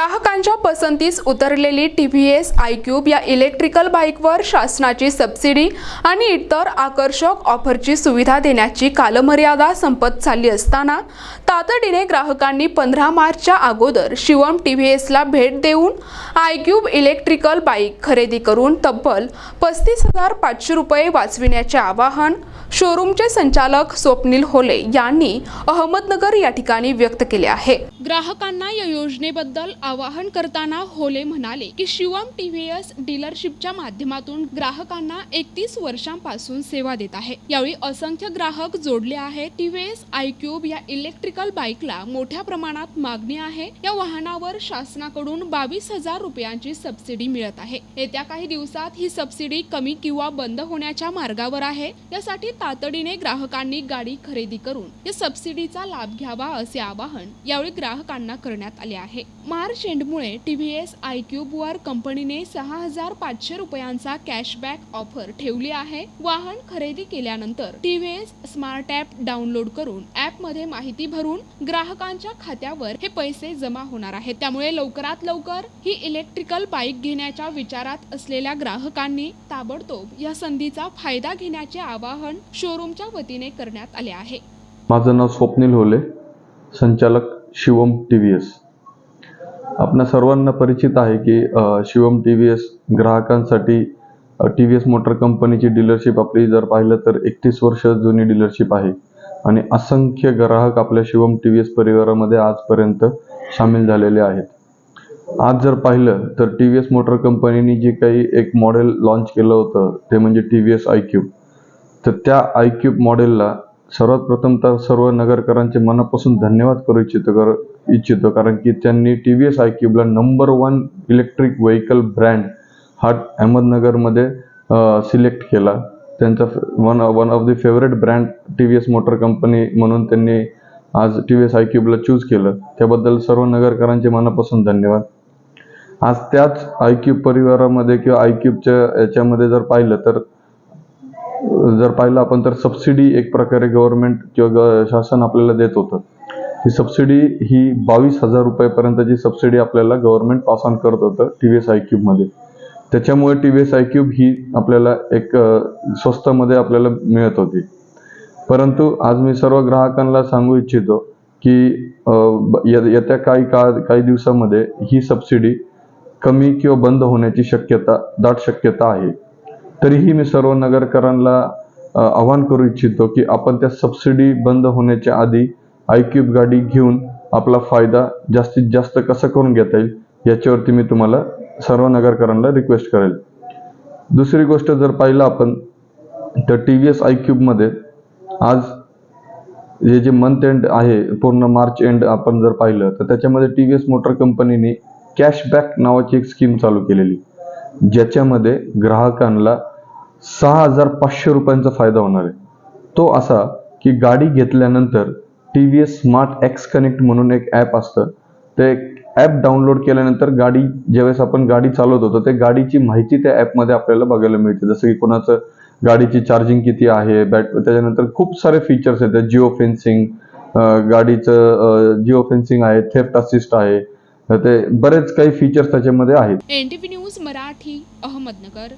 ग्राहकांच्या पसंतीस उतरलेली T V S I cube या इलेक्ट्रिकल बाईकवर शासनाची सबसिडी आणि इतर आकर्षक ऑफरची सुविधा देण्याची कालमर्यादा संपत चालली असताना तातडीने ग्राहकांनी पंधरा मार्चच्या अगोदर शिवम टी व्ही एसला भेट देऊन आय क्यूब इलेक्ट्रिकल बाईक खरेदी करून तब्बल पस्तीस हजार पाचशे रुपये वाचविण्याचे आवाहन शोरूमचे संचालक स्वप्नील होले यांनी अहमदनगर या ठिकाणी व्यक्त केले आहे. ग्राहकांना या योजनेबद्दल आवाहन करताना होले म्हणाले की शिवम टीव्हीएस डीलरशिपच्या माध्यमातून ग्राहकांना एकतीस वर्षांपासून सेवा देत आहे. यावेळी असंख्य ग्राहक जोडले आहेत. टीव्हीएस आय क्यूब या इलेक्ट्रिकल बाईकला मोठ्या प्रमाणात मागणी आहे. या वाहनावर शासनाकडून बावीस हजार रुपयांची सबसिडी मिळत आहे. येत्या काही दिवसात ही सबसिडी कमी किंवा बंद होण्याच्या मार्गावर आहे. यासाठी तातडीने ग्राहकांनी गाडी खरेदी करून या सबसिडीचा लाभ घ्यावा असे आवाहन यावेळी ग्राहकांना करण्यात आले आहे. मार्च एंडमुळे टीव्हीएस आय क्यूब वर कंपनीने सहा हजार पाचशे रुपयांचा कॅशबॅक ऑफर ठेवली आहे. वाहन खरेदी केल्यानंतर टीव्हीएस स्मार्ट ॲप डाउनलोड करून ॲप मध्ये माहिती भरून ग्राहकांच्या खात्यावर हे पैसे जमा होणार आहेत. त्यामुळे लवकरात लवकर ही इलेक्ट्रिकल बाईक घेण्याच्या विचारात असलेल्या ग्राहकांनी ताबडतोब या संधीचा फायदा घेण्याचे आवाहन शोरूमच्या वतीने करण्यात आले आहे. माझं नाव स्वप्नील होले संचालक शिवम टी व्ही एस. आपणा सर्वांना परिचित आहे की शिवम टी व्ही एस ग्राहकांसाठी टी व्ही एस मोटर कंपनीची डीलरशिप आपली जर पाहिलं तर एकतीस वर्ष जुनी डीलरशिप आहे. आणि असंख्य ग्राहक आपल्या शिवम टी व्ही एस परिवारामध्ये आजपर्यंत सामील झालेले आहेत. आज जर पाहिलं तर टी व्ही एस मोटर कंपनीने जे काही एक मॉडेल लॉन्च केलं होतं ते म्हणजे T V S I cube तर त्या आय क्यूब मॉडेलला सर्वात प्रथम तर सर्व नगरकरांचे मनापासून धन्यवाद करू इच्छितो कर इच्छितो. कारण की त्यांनी टी व्ही एस आय क्यूबला number one electric vehicle brand हा अहमदनगरमध्ये सिलेक्ट केला. त्यांचा one one of the favourite brand T V S motor company म्हणून त्यांनी आज टी व्ही एस आय क्यूबला चूज केलं. त्याबद्दल सर्व नगरकरांचे मनापासून धन्यवाद. आज त्याच आय क्यूब परिवारामध्ये किंवा आय क्यूबच्या याच्यामध्ये जर पाहिलं तर जर पाहिलं आपण तर सबसिडी एक प्रकारे गव्हर्नमेंट किंवा ग- शासन आपल्याला देत होतं. ही सबसिडी ही बावीस हजार रुपयापर्यंतची सबसिडी आपल्याला गव्हर्नमेंट पास ऑन करत होतं टी व्ही एस आय क्यूबमध्ये त्याच्यामुळे T V S I cube ही आपल्याला एक स्वस्तमध्ये स्वस्तामध्ये आपल्याला मिळत होती. परंतु आज मी सर्व ग्राहकांना सांगू इच्छितो की ये- येत्या काही काळ काही दिवसामध्ये ही सबसिडी कमी किंवा बंद होण्याची शक्यता दाट शक्यता आहे. तरीही मी सर्व नगरकरांना आवाहन करू इच्छितो की आपण त्या सबसिडी बंद होण्याच्या आधी आय क्यूब गाडी घेऊन आपला फायदा जास्तीत जास्त कसा करून घेता येईल याच्यावरती मी तुम्हाला सर्व नगरकरांना रिक्वेस्ट करेल. दुसरी गोष्ट जर पाहिलं आपण तर टी व्ही एस आय क्यूबमध्ये आज हे जे मंथ एंड आहे पूर्ण मार्च एंड आपण जर पाहिलं तर त्याच्यामध्ये टी व्ही एस मोटर कंपनीने कॅशबॅक नावाची एक स्कीम चालू केलेली. ज्याच्यामध्ये ग्राहकांना सहा हजार पाचशे रुपयांचा फायदा होणार आहे. तो असा की गाडी घेतल्यानंतर T V S smart X connect म्हणून एक ॲप असतं. ते ॲप डाउनलोड केल्यानंतर गाडी ज्यावेळेस आपण गाडी चालवत होतो ते गाडीची माहिती त्या ॲपमध्ये आपल्याला बघायला मिळते. जसं की कोणाचं गाडीची चार्जिंग किती आहे बॅट त्याच्यानंतर खूप सारे फीचर्स आहेत जिओ फेन्सिंग गाडीचं जिओ फेन्सिंग आहे थेफ्ट असिस्ट आहे. ते बरेच काही फीचर्स त्याच्यामध्ये आहेत. N T V news Marathi Ahmednagar.